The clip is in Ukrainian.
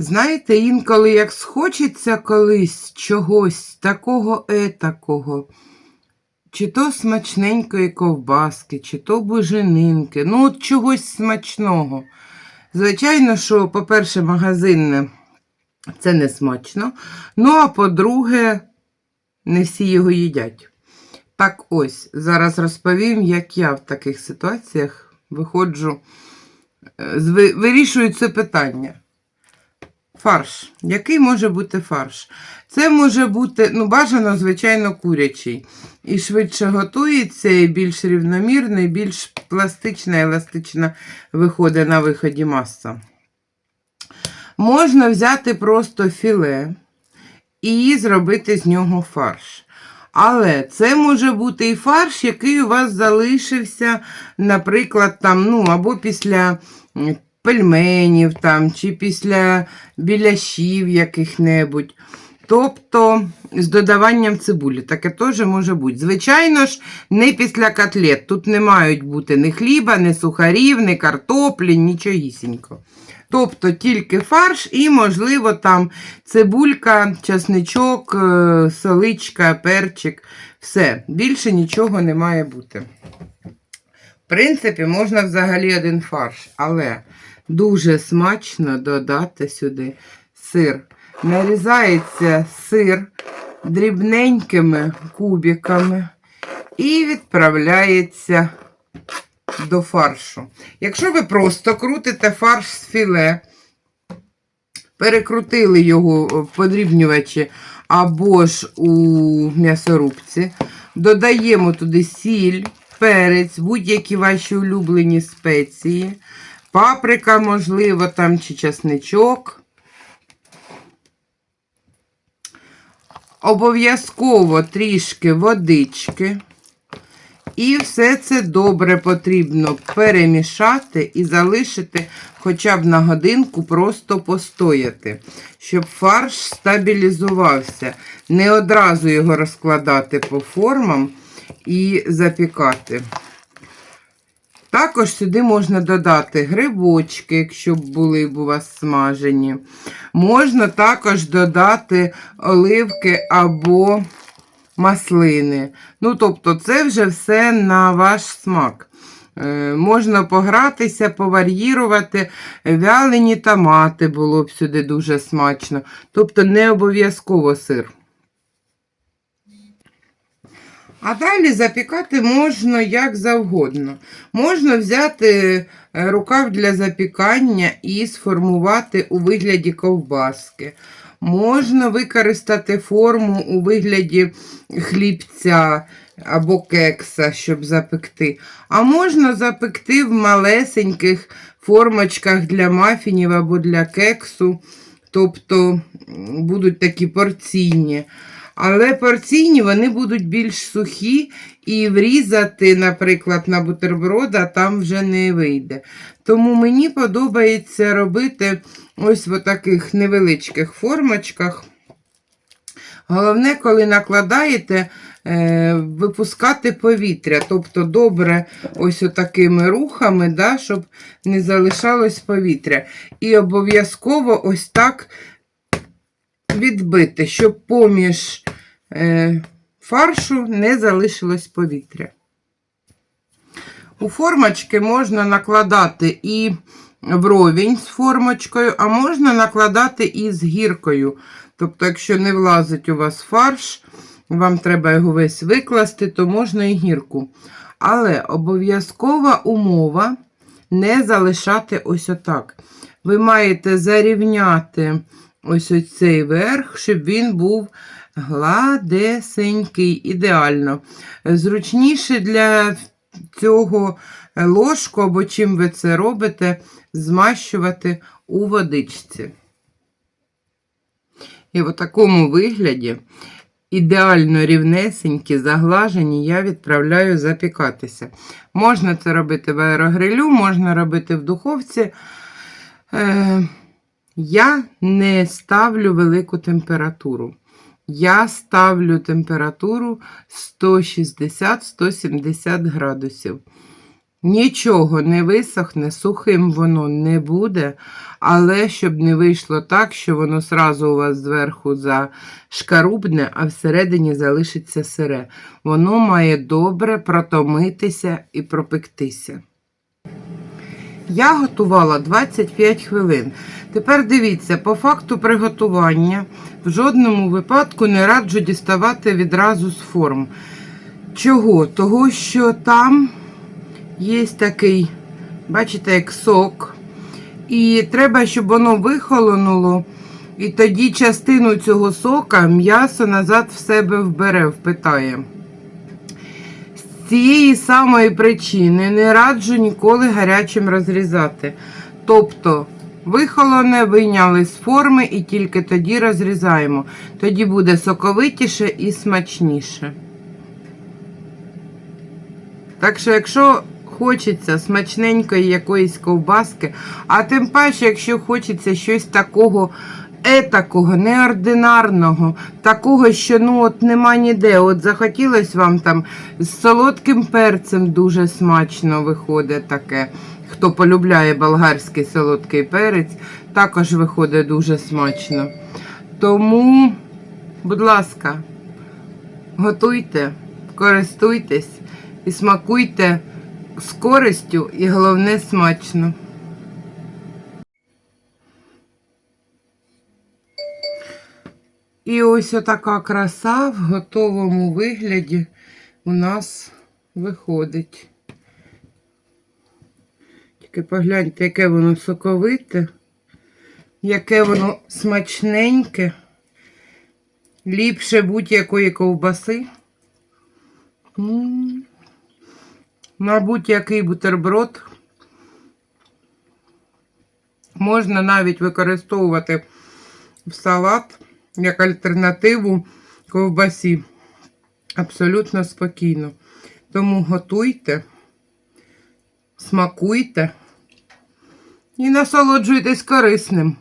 Знаєте, інколи як схочеться колись чогось такого етакого, чи то смачненької ковбаски, чи то буженинки, ну от чогось смачного. Звичайно, що, по-перше, магазинне це не смачно. Ну, а по-друге, не всі його їдять. Так ось, зараз розповім, як я в таких ситуаціях виходжу, е, вирішую це питання. Фарш. Який може бути фарш? Це може бути, ну, бажано, звичайно, курячий. І швидше готується, і більш рівномірно, і більш пластична, еластична виходить на виході маса. Можна взяти просто філе і зробити з нього фарш. Але це може бути і фарш, який у вас залишився, наприклад, там, ну, або після пельменів, там, чи після біляшів яких-небудь. Тобто з додаванням цибулі. Таке теж може бути. Звичайно ж, не після котлет. Тут не мають бути ні хліба, ні сухарів, ні картоплі, нічогісінько. Тобто тільки фарш і, можливо, там цибулька, часничок, е, соличка, перчик. Все. Більше нічого не має бути. В принципі, можна взагалі один фарш, але дуже смачно додати сюди сир. Нарізається сир дрібненькими кубиками і відправляється до фаршу. Якщо ви просто крутите фарш з філе, перекрутили його в подрібнювачі або ж у м'ясорубці, додаємо туди сіль, перець, будь-які ваші улюблені спеції, паприка, можливо, там чи часничок. Обов'язково трішки водички. І все це добре потрібно перемішати і залишити хоча б на годинку просто постояти, щоб фарш стабілізувався. Не одразу його розкладати по формам і запікати. Також сюди можна додати грибочки, якщо були б у вас смажені. Можна також додати оливки або маслини. Ну, тобто, це вже все на ваш смак. Е, можна погратися, повар'їрувати. Вялені томати було б сюди дуже смачно. Тобто, не обов'язково сир. А далі запікати можна як завгодно. Можна взяти е, рукав для запікання і сформувати у вигляді ковбаски. Можна використати форму у вигляді хлібця або кекса, щоб запекти. А можна запекти в малесеньких формочках для мафінів або для кексу. Тобто будуть такі порційні. Але порційні вони будуть більш сухі і врізати, наприклад, на бутерброда там вже не вийде. Тому мені подобається робити ось в таких невеличких формочках. Головне, коли накладаєте, е, випускати повітря. Тобто добре ось такими рухами, да, щоб не залишалось повітря. І обов'язково ось так відбити, щоб поміж фаршу не залишилось повітря. У формочки можна накладати і вровень з формочкою, а можна накладати і з гіркою. Тобто, якщо не влазить у вас фарш, вам треба його весь викласти, то можна і гірку. Але обов'язкова умова не залишати ось отак. Ви маєте зарівняти ось цей верх, щоб він був гладесенький, ідеально. Зручніше для цього ложку, або чим ви це робите, змащувати у водичці. І в такому вигляді ідеально рівнесенькі, заглажені, я відправляю запікатися. Можна це робити в аерогрилю, можна робити в духовці. Е, я не ставлю велику температуру. Я ставлю температуру 160-170 градусів. Нічого не висохне, сухим воно не буде, але щоб не вийшло так, що воно сразу у вас зверху зашкарубне, а всередині залишиться сире. Воно має добре протомитися і пропектися. Я готувала 25 хвилин. Тепер дивіться, по факту приготування в жодному випадку не раджу діставати відразу з форм. Чого? Того, що там є такий, бачите, як сок. І треба, щоб воно вихолонуло. І тоді частину цього сока м'ясо назад в себе вбере, впитає. Цієї самої причини не раджу ніколи гарячим розрізати. Тобто, вихолоне, вийняли з форми і тільки тоді розрізаємо. Тоді буде соковитіше і смачніше. Так що, якщо хочеться смачненької якоїсь ковбаски, а тим паче, якщо хочеться щось такого етакого, неординарного, такого, що ну от нема ніде. От захотілось вам там з солодким перцем дуже смачно виходить таке. Хто полюбляє болгарський солодкий перець, також виходить дуже смачно. Тому, будь ласка, готуйте, користуйтесь і смакуйте з користю і головне смачно. І ось отака краса в готовому вигляді у нас виходить. Тільки погляньте, яке воно соковите, яке воно смачненьке, ліпше будь-якої ковбаси. М. На будь-який бутерброд. Можна навіть використовувати в салат як альтернативу ковбасі. Абсолютно спокійно. Тому готуйте, смакуйте і насолоджуйтесь корисним.